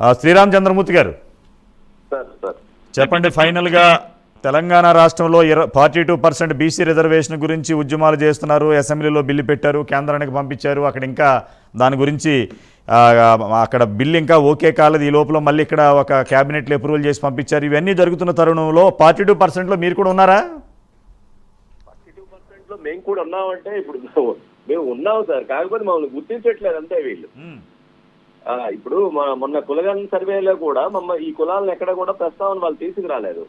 శ్రీరామ్ చంద్రమూర్తి గారు. Sir sir. చెప్పండి ఫైనల్గా తెలంగాణ రాష్ట్రంలో forty two percent BC reservation గురించి ఉద్యమాలు చేస్తున్నారు అసెంబ్లీలో బిల్లు పెట్టారు కేంద్రానికి పంపించారు అక్కడ ఇంకా దాని గురించి అక్కడ బిల్లు ఇంకా ఓకే కాలేదు ఈ లోపల మళ్ళీ ఇక్కడ ఒక క్యాబినెట్లో అప్రూవల్ చేసి పంపించారు ఇవన్నీ జరుగుతున్న తరుణంలో ఫార్టీ టూ పర్సెంట్లో మీరు కూడా ఉన్నారా? మేము కూడా ఉన్నామంటే ఇప్పుడు మేము- ఉన్నాం సార్ కాకపోతే మమ్మల్ని గుర్తించట్లేదు అంతే వీళ్ళు. ఇప్పుడు మన మొన్న కులగన్ సర్వేలో కూడా మమ్మ ఈ కులాలను ఎక్కడ కూడా ప్రస్తావన వాళ్ళు తీసుకురాలేదు.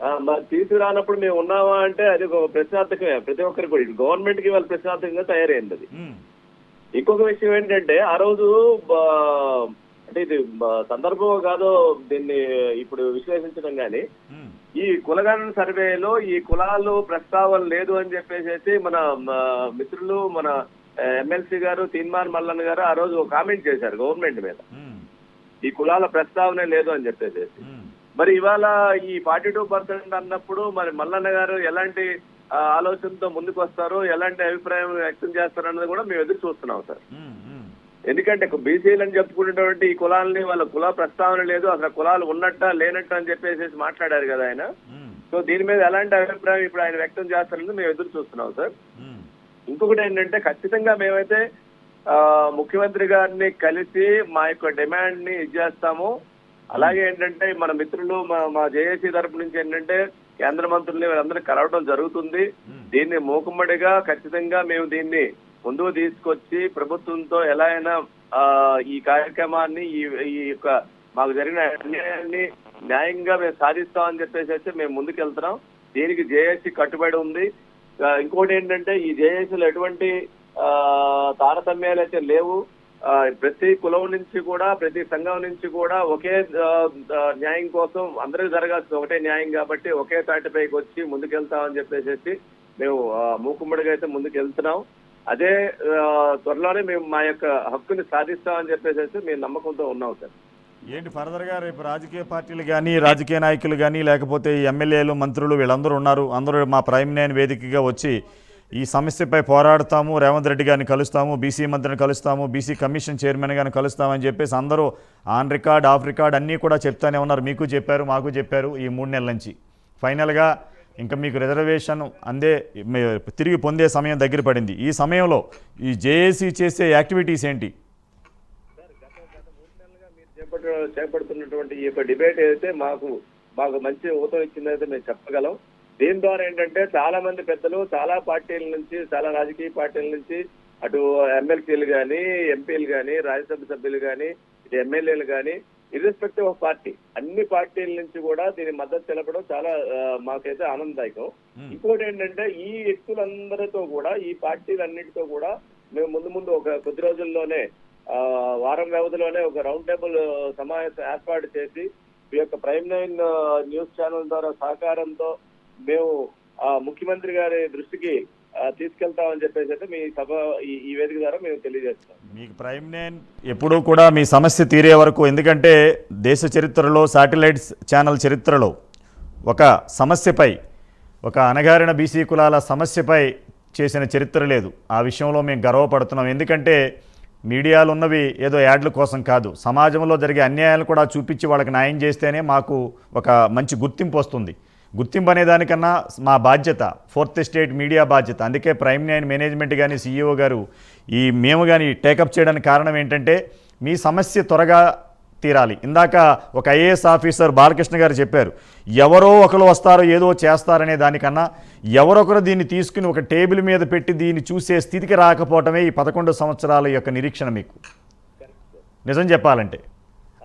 మరి తీసుకురానప్పుడు మేము ఉన్నామా అంటే అది ఒక ప్రశ్నార్థకమే. ప్రతి ఒక్కరికి కూడా. గవర్నమెంట్కి వాళ్ళు ప్రశ్నార్థకంగా తయారైంది అది. ఇంకొక విషయం ఏంటంటే ఆ రోజు అంటే ఇది సందర్భం కాదో దీన్ని ఇప్పుడు విశ్లేషించడం కానీ ఈ కులగణన సర్వేలో ఈ కులాలు ప్రస్తావన లేదు అని చెప్పేసి మన మిత్రులు మన ఎమ్మెల్సీ గారు తీన్మార్ మల్లన్న గారు ఆ రోజు ఒక కామెంట్ చేశారు గవర్నమెంట్ మీద. ఈ కులాల ప్రస్తావనే లేదు అని చెప్పేసి మరి ఇవాళ ఈ ఫార్టీ టూ పర్సెంట్ అన్నప్పుడు మరి మల్లన్న గారు ఎలాంటి ఆలోచనతో ముందుకు వస్తారు ఎలాంటి అభిప్రాయం వ్యక్తం చేస్తారు అన్నది కూడా మేము ఎదురు చూస్తున్నాం సార్. ఎందుకంటే బీసీలు అని చెప్పుకునేటువంటి ఈ కులాలని వాళ్ళ కుల ప్రస్తావన లేదు అసలు కులాలు ఉన్నట్ట లేనట్ట అని చెప్పేసి మాట్లాడారు కదా ఆయన. సో దీని మీద ఎలాంటి అభిప్రాయం ఇప్పుడు ఆయన వ్యక్తం చేస్తారని మేము ఎదురు చూస్తున్నాం సార్. ఇంకొకటి ఏంటంటే ఖచ్చితంగా మేమైతే ముఖ్యమంత్రి గారిని కలిసి మా యొక్క డిమాండ్ని ఇచ్చేస్తాము అలాగే ఏంటంటే మన మిత్రులు మా జేఏసీ తరపు నుంచి ఏంటంటే కేంద్ర మంత్రుల్ని వీళ్ళందరూ కలవడం జరుగుతుంది. దీన్ని మూకుమ్మడిగా ఖచ్చితంగా మేము దీన్ని ముందుకు తీసుకొచ్చి ప్రభుత్వంతో ఎలా అయినా ఈ కార్యక్రమాన్ని ఈ ఈ యొక్క మాకు జరిగిన అన్యాయాన్ని న్యాయంగా మేము సాధిస్తామని చెప్పేసి అయితే మేము ముందుకెళ్తున్నాం. దీనికి జేఏసీ కట్టుబడి ఉంది. ఇంకోటి ఏంటంటే ఈ జేఏసీలో ఎటువంటి ఆ, తారతమ్యాలు అయితే లేవు. ప్రతి కులం నుంచి కూడా ప్రతి సంఘం నుంచి కూడా ఒకే న్యాయం కోసం అందరికీ జరగాల్సిన ఒకటే న్యాయం కాబట్టి ఒకే తాటిపైకి వచ్చి ముందుకెళ్తామని చెప్పేసి మేము ఆ, మూకుమ్మడిగా అయితే ముందుకెళ్తున్నాం. అదే త్వరలోనే మేము మా యొక్క హక్కుని సాధిస్తామని చెప్పేసి మేము నమ్మకంతో ఉన్నాం సార్. ఏంటి ఫర్దర్గా రేపు రాజకీయ పార్టీలు కానీ రాజకీయ నాయకులు కానీ లేకపోతే ఎమ్మెల్యేలు మంత్రులు వీళ్ళందరూ ఉన్నారు. అందరూ మా ప్రైమ్ నైన్ వేదికగా వచ్చి ఈ సమస్యపై పోరాడతాము. రేవంత్ రెడ్డి గారిని కలుస్తాము. బీసీ మంత్రిని కలుస్తాము. బీసీ కమిషన్ చైర్మన్ గారిని కలుస్తామని చెప్పేసి అందరూ ఆన్ రికార్డ్ ఆఫ్ రికార్డ్ అన్నీ కూడా చెప్తానే ఉన్నారు. మీకు చెప్పారు మాకు చెప్పారు ఈ మూడు నెలల నుంచి. ఫైనల్గా ఇంకా మీకు రిజర్వేషన్ అందే మీ- తిరిగి పొందే సమయం దగ్గర పడింది. ఈ సమయంలో ఈ జేఏసీ చేసే యాక్టివిటీస్ ఏంటి? చేపడుతున్నటువంటి ఈ యొక్క డిబేట్ అయితే మాకు మాకు మంచి ఊతం ఇచ్చిందైతే మేము చెప్పగలం. దీని ద్వారా ఏంటంటే చాలా మంది పెద్దలు చాలా పార్టీల నుంచి చాలా రాజకీయ పార్టీల నుంచి అటు ఎమ్మెల్సీలు కానీ ఎంపీలు కానీ రాజ్యసభ సభ్యులు కానీ ఇటు ఎమ్మెల్యేలు కానీ ఇర్రెస్పెక్టివ్ ఆఫ్ పార్టీ అన్ని పార్టీల నుంచి కూడా దీని మద్దతు తెలపడం చాలా మాకైతే ఆనందదాయకం. ఇంకోటి ఏంటంటే ఈ వ్యక్తులందరితో కూడా ఈ పార్టీలన్నిటితో కూడా మేము ముందు ముందు ఒక కొద్ది రోజుల్లోనే వారం వ్యవధిలోనే ఒక రౌండ్ టేబుల్ సమావేశం ఏర్పాటు చేసి ఈ యొక్క ప్రైమ్ నైన్ న్యూస్ ఛానల్ ద్వారా సహకారంతో మేము ముఖ్యమంత్రి గారి దృష్టికి తీసుకెళ్తామని చెప్పేసి అయితే మీ సభ ఈ- ఈ వేదిక ద్వారా మేము తెలియజేస్తాం మీకు ప్రైమ్ నైన్ ఎప్పుడూ కూడా మీ సమస్య తీరే వరకు ఎందుకంటే దేశ చరిత్రలో శాటిలైట్స్ ఛానల్ చరిత్రలో ఒక సమస్యపై ఒక అణగారిన బీసీ కులాల సమస్యపై చేసిన చరిత్ర లేదు. ఆ విషయంలో మేము గర్వపడుతున్నాం. ఎందుకంటే మీడియాలు ఉన్నవి ఏదో యాడ్ల కోసం కాదు. సమాజంలో జరిగే అన్యాయాలు కూడా చూపించి వాళ్ళకి న్యాయం చేస్తేనే మాకు ఒక మంచి గుర్తింపు వస్తుంది. గుర్తింపు అనే దానికన్నా మా బాధ్యత ఫోర్త్ స్టేట్ మీడియా బాధ్యత. అందుకే ప్రైమ్ నైన్ మేనేజ్మెంట్ కానీ సీఈఓ గారు ఈ మేము కానీ టేకప్ చేయడానికి కారణం ఏంటంటే మీ సమస్య త్వరగా తీరాలి. ఇందాక ఒక ఐఏఎస్ ఆఫీసర్ బాలకృష్ణ గారు చెప్పారు ఎవరో ఒకరు వస్తారో ఏదో చేస్తారనే దానికన్నా ఎవరొకరు దీన్ని తీసుకుని ఒక టేబుల్ మీద పెట్టి దీన్ని చూసే స్థితికి రాకపోవటమే ఈ పదకొండు సంవత్సరాల యొక్క నిరీక్షణ మీకు. నిజం చెప్పాలంటే.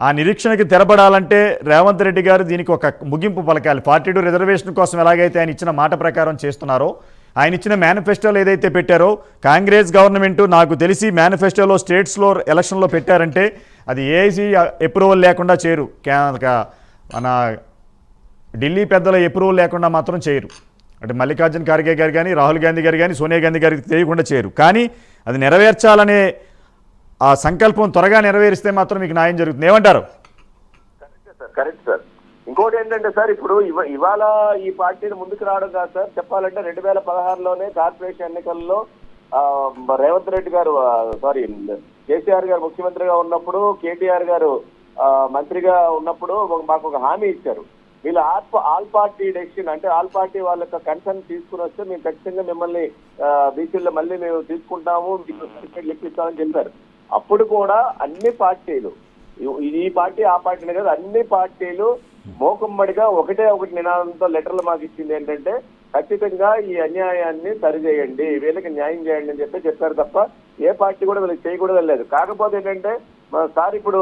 ఆ నిరీక్షణకి తెరపడాలంటే రేవంత్ రెడ్డి గారు దీనికి ఒక ముగింపు పలకాలి. ఫార్టీ టూ రిజర్వేషన్ కోసం ఎలాగైతే ఆయన ఇచ్చిన మాట ప్రకారం చేస్తున్నారో ఆయన ఇచ్చిన మేనిఫెస్టోలు ఏదైతే పెట్టారో కాంగ్రెస్ గవర్నమెంట్ నాకు తెలిసి మేనిఫెస్టోలో స్టేట్స్లో ఎలక్షన్లో పెట్టారంటే అది ఏసీ అప్రూవల్ లేకుండా చేయరు. కా- మన ఢిల్లీ పెద్దల అప్రూవల్ లేకుండా మాత్రం చేయరు. అంటే మల్లికార్జున ఖార్గే గారు కానీ రాహుల్ గాంధీ గారు కానీ సోనియా గాంధీ గారికి తెలియకుండా చేయరు. కానీ అది నెరవేర్చాలనే ఆ సంకల్పం త్వరగా నెరవేరిస్తే మాత్రం మీకు న్యాయం జరుగుతుంది. ఏమంటారు? Correct sir correct sir. ఇంకోటి ఏంటంటే సార్ ఇప్పుడు ఇవాళ ఈ పార్టీని ముందుకు రావడం కాదు సార్. చెప్పాలంటే రెండు వేల పదహారులోనే కార్పొరేషన్ ఎన్నికల్లో రేవంత్ రెడ్డి గారు సారీ కేసీఆర్ గారు ముఖ్యమంత్రిగా ఉన్నప్పుడు కేటీఆర్ గారు మంత్రిగా ఉన్నప్పుడు ఒక- మాకు ఒక హామీ ఇచ్చారు. వీళ్ళు ఆల్ ఆల్ పార్టీ డెసిషన్ అంటే ఆల్ పార్టీ వాళ్ళ యొక్క కన్సర్న్ తీసుకుని వస్తే మేము ఖచ్చితంగా మిమ్మల్ని బీసీల్లో మళ్ళీ మేము తీసుకుంటాము మీకు సర్టిఫికేట్ చెప్పారు. అప్పుడు కూడా అన్ని పార్టీలు ఈ- పార్టీ ఆ పార్టీనే కాదు అన్ని పార్టీలు మోకుమ్మడిగా ఒకటే ఒకటి నినాదంతో లెటర్లు మాకు ఇచ్చింది ఏంటంటే ఖచ్చితంగా ఈ అన్యాయాన్ని సరిచేయండి వీళ్ళకి న్యాయం చేయండి అని చెప్పి చెప్పారు తప్ప ఏ పార్టీ కూడా వీళ్ళకి చేయకూడదు లేదు. కాకపోతే ఏంటంటే మన సార్ ఇప్పుడు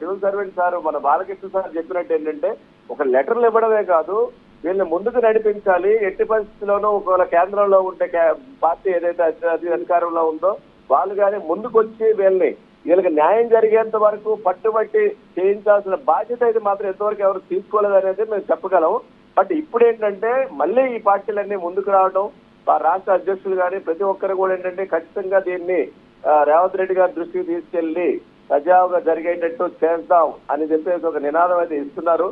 సివిల్ సర్వెంట్ సార్ మన బాలకృష్ణ సార్ చెప్పినట్టు ఏంటంటే ఒక లెటర్లు ఇవ్వడమే కాదు వీళ్ళని ముందుకు నడిపించాలి. ఎట్టి పరిస్థితుల్లోనూ ఒకవేళ కేంద్రంలో ఉండే పార్టీ ఏదైతే అధికారంలో ఉందో వాళ్ళు కానీ ముందుకు వచ్చి వీళ్ళని వీళ్ళకి న్యాయం జరిగేంత వరకు పట్టుబట్టి చేయించాల్సిన బాధ్యత అయితే మాత్రం ఎంతవరకు ఎవరు తీసుకోలేదు అనేది మేము చెప్పగలం బట్ ఇప్పుడు ఏంటంటే మళ్ళీ ఈ పార్టీలన్నీ ముందుకు రావడం రాష్ట్ర అధ్యక్షులు కానీ ప్రతి ఒక్కరు కూడా ఏంటంటే ఖచ్చితంగా దీన్ని రేవంత్ రెడ్డి గారి దృష్టికి తీసుకెళ్ళి సజావుగా జరిగేటట్టు చేద్దాం అని చెప్పేసి ఒక నినాదం అయితే ఇస్తున్నారు.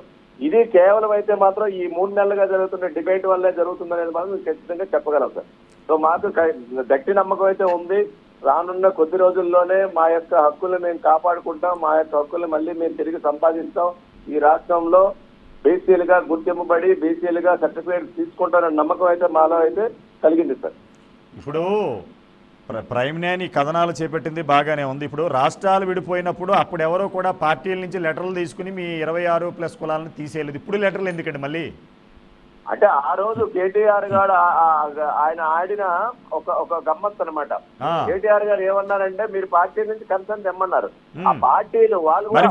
ఇది కేవలం అయితే మాత్రం ఈ మూడు నెలలుగా జరుగుతున్న డిబేట్ వల్లే జరుగుతుందనేది మాత్రం ఖచ్చితంగా చెప్పగలం సార్. సో మాకు గట్టి నమ్మకం అయితే ఉంది. రానున్న కొద్ది రోజుల్లోనే మా యొక్క హక్కులు మేము కాపాడుకుంటాం. మా యొక్క హక్కులు మళ్ళీ మేము తిరిగి సంపాదిస్తాం. ఈ రాష్ట్రంలో బీసీలుగా గుర్తింపబడి బీసీలుగా సర్టిఫికేట్ తీసుకుంటారన్న నమ్మకం అయితే మాలో అయితే కలిగింది సార్. ఇప్పుడు ప్ర- ప్రైమ్ నేని కథనాలు చేపట్టింది బాగానే ఉంది. ఇప్పుడు రాష్ట్రాలు విడిపోయినప్పుడు అప్పుడు ఎవరో కూడా పార్టీల నుంచి లెటర్లు తీసుకుని మీ ఇరవై ఆరు ప్లస్ కులాలను తీసేయలేదు. ఇప్పుడు లెటర్లు ఎందుకండి మళ్ళీ? అంటే ఆ రోజు కేటీఆర్ గారు ఆయన ఆడిన ఒక ఒక గమ్మత్ అనమాట. కేటీఆర్ గారు ఏమన్నారంటే మీరు పార్టీ నుంచి కన్సర్న్ తెమ్మన్నారు. ఆ. పార్టీలు వాళ్ళు మరి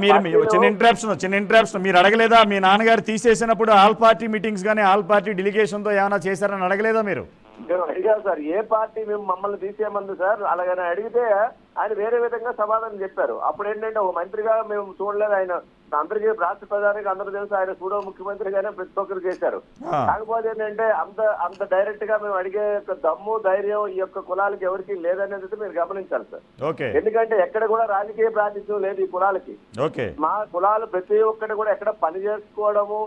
చిన్న ఇంటరాప్షన్ చిన్న ఇంటరాప్షన్ మీరు అడగలేదా? మీ నాన్నగారు తీసేసినప్పుడు ఆల్ పార్టీ మీటింగ్స్ కానీ ఆల్ పార్టీ డెలిగేషన్తో ఏమైనా చేశారని అడగలేదా మీరు? మేము అడిగాం సార్ ఏ పార్టీ మేము మమ్మల్ని తీసేయమంది సార్? అలాగని అడిగితే ఆయన వేరే విధంగా సమాధానం చెప్పారు. అప్పుడు ఏంటంటే ఒక మంత్రిగా మేము చూడలేదు ఆయన. అందరికీ రాష్ట్ర ప్రధానికి అందరూ తెలుసు ఆయన సూడో ముఖ్యమంత్రిగానే ప్రతి ఒక్కరు చేశారు. కాకపోతే ఏంటంటే అంత అంత డైరెక్ట్గా మేము అడిగే యొక్క దమ్ము ధైర్యం ఈ యొక్క కులాలకి ఎవరికి లేదనేది మీరు గమనించాలి సార్. ఎందుకంటే ఎక్కడ కూడా రాజకీయ ప్రాతినిధ్యం లేదు ఈ కులాలకి. మా కులాలు ప్రతి ఒక్కటి కూడా ఎక్కడ పని చేసుకోవడము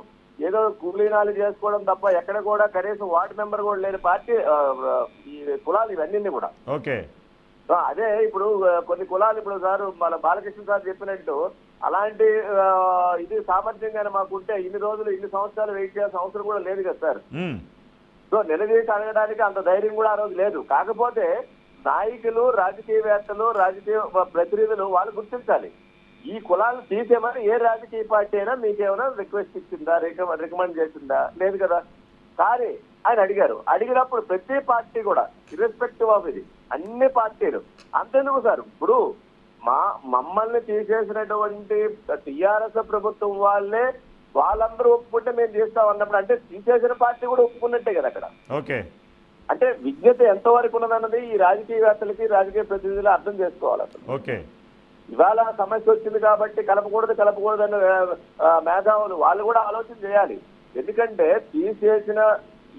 ఏదో కూలీనాలు చేసుకోవడం తప్ప ఎక్కడ కూడా కనీసం వార్డు మెంబర్ కూడా లేని పార్టీ ఈ కులాలు ఇవన్నీ కూడా. ఓకే. సో అదే ఇప్పుడు కొన్ని కులాలు ఇప్పుడు సార్ మన బాలకృష్ణ సార్ చెప్పినట్టు అలాంటి ఇది సామర్థ్యంగానే మాకు ఉంటే ఇన్ని రోజులు ఇన్ని సంవత్సరాలు వెయిట్ చేయాల్సిన అవసరం కూడా లేదు కదా సార్. సో నిలదీసి అడగడానికి అంత ధైర్యం కూడా ఆ రోజు లేదు. కాకపోతే నాయకులు రాజకీయవేత్తలు రాజకీయ ప్రతినిధులు వాళ్ళు గుర్తించాలి. ఈ కులాలు తీసేమని ఏ రాజకీయ పార్టీ అయినా మీకేమైనా రిక్వెస్ట్ ఇచ్చిందా? రికమెండ్ చేసిందా? లేదు కదా. కానీ ఆయన అడిగారు. అడిగినప్పుడు ప్రతి పార్టీ కూడా ఇర్రెస్పెక్టివ్ ఆఫ్ ఇది అన్ని పార్టీలు అంతెందుకు సార్? ఇప్పుడు మా మమ్మల్ని తీసేసినటువంటి టిఆర్ఎస్ ప్రభుత్వం వాళ్ళే వాళ్ళందరూ ఒప్పుకుంటే మేము చేస్తాం అన్నప్పుడు అంటే తీసేసిన పార్టీ కూడా ఒప్పుకున్నట్టే కదా అక్కడ. ఓకే. అంటే విజ్ఞత ఎంతవరకు ఉన్నదన్నది ఈ రాజకీయవేత్తలకి రాజకీయ ప్రతినిధులు అర్థం చేసుకోవాలి అసలు. ఓకే. ఇవాళ సమస్య వచ్చింది కాబట్టి కలపకూడదు కలపకూడదు అన్న మేధావులు వాళ్ళు కూడా ఆలోచన చేయాలి. ఎందుకంటే తీసేసిన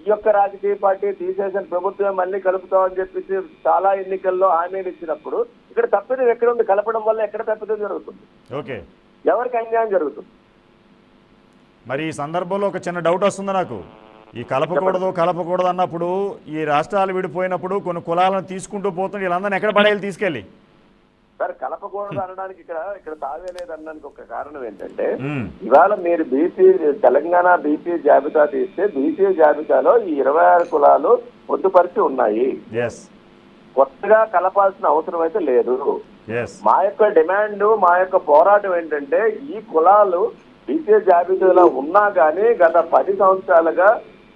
ఈ యొక్క రాజకీయ పార్టీ తీసేసిన ప్రభుత్వం మళ్ళీ కలుపుతామని చెప్పేసి చాలా ఎన్నికల్లో హామీలు ఇచ్చినప్పుడు ఇక్కడ తప్పిదం ఎక్కడ ఉంది? కలపడం వల్ల ఎక్కడ తప్పిదం జరుగుతుంది? ఓకే. ఎవరికి అన్యాయం జరుగుతుంది? మరి ఈ సందర్భంలో ఒక చిన్న డౌట్ వస్తుంది నాకు. ఈ కలపకూడదు కలపకూడదు అన్నప్పుడు ఈ రాష్ట్రాలు విడిపోయినప్పుడు కొన్ని కులాలను తీసుకుంటూ పోతుంది వీళ్ళందరినీ ఎక్కడ పడేయాలి తీసుకెళ్ళి? సార్ కలపకూడదు అనడానికి ఇక్కడ ఇక్కడ తావేలేదు అనడానికి ఒక కారణం ఏంటంటే. ఇవాళ మీరు బీసీ తెలంగాణ బీసీ జాబితా తీస్తే బీసీ జాబితాలో ఈ ఇరవై ఆరు కులాలు పొందుపరిచి ఉన్నాయి. కొత్తగా కలపాల్సిన అవసరం అయితే లేదు. మా యొక్క డిమాండ్ మా యొక్క పోరాటం ఏంటంటే ఈ కులాలు బీసీ జాబితాలో ఉన్నా కానీ గత పది సంవత్సరాలుగా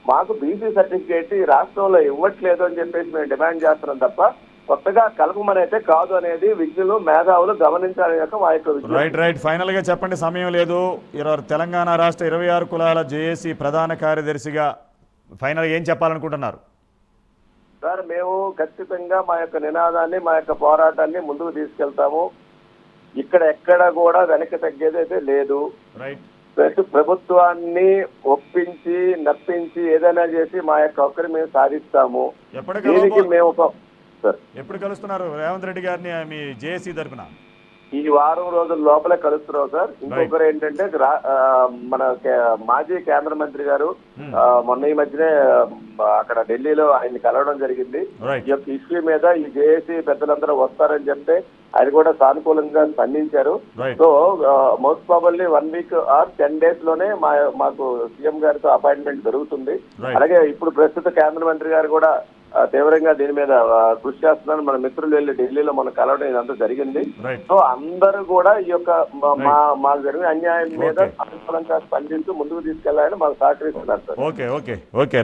మాకు బీసీ సర్టిఫికేట్ ఈ రాష్ట్రంలో ఇవ్వట్లేదు అని చెప్పేసి మేము డిమాండ్ చేస్తున్నాం తప్ప కొత్తగా కలపమని అయితే కాదు అనేది విజ్ఞులు మేధావులు గమనించాలని యొక్క మా యొక్క. రైట్ రైట్ ఫైనల్గా చెప్పండి సమయం లేదు. ఇరవై తెలంగాణ రాష్ట్ర ఇరవై ఆరు కులాల జేఏసీ ప్రధాన కార్యదర్శిగా ఫైనల్ ఏం చెప్పాలనుకుంటున్నారు? సార్ మేము ఖచ్చితంగా మా యొక్క నినాదాన్ని మా యొక్క పోరాటాన్ని ముందుకు తీసుకెళ్తాము. ఇక్కడ ఎక్కడ కూడా వెనక్కి తగ్గేది అయితే లేదు. ప్రభుత్వాన్ని ఒప్పించి నప్పించి ఏదైనా చేసి మా యొక్క ఒక్కరి మేము సాధిస్తాము. దీనికి మేము సార్. ఎప్పుడు కలుస్తున్నారు? రేవంత్ రెడ్డి గారిని మీ జేఏసీ తరపున? ఈ వారం రోజుల లోపలే కలుస్తున్నాం సార్. ఇంకొకరు ఏంటంటే మన మాజీ కేంద్ర మంత్రి గారు ఆ, మొన్న ఈ మధ్యనే అక్కడ ఢిల్లీలో ఆయన్ని కలవడం జరిగింది. ఈ యొక్క ఇష్యూ మీద ఈ జేఏసీ పెద్దలందరూ వస్తారని చెప్తే ఆయన కూడా సానుకూలంగా స్పందించారు so most probably one week or ten డేస్లోనే మా మాకు సీఎం గారితో అపాయింట్మెంట్ దొరుకుతుంది. అలాగే ఇప్పుడు ప్రస్తుత కేంద్ర మంత్రి గారు కూడా తీవ్రంగా దీని మీద కృషి చేస్తున్నారు మన మిత్రులు వెళ్ళి ఢిల్లీలో మనం కలవడం ఇదంతా జరిగింది. సో అందరూ కూడా ఈ యొక్క మా- మాకు జరిగిన అన్యాయం మీద. అనుకూలంగా స్పందించి ముందుకు తీసుకెళ్ళాలని మాకు సహకరిస్తున్నారు sir okay okay okay right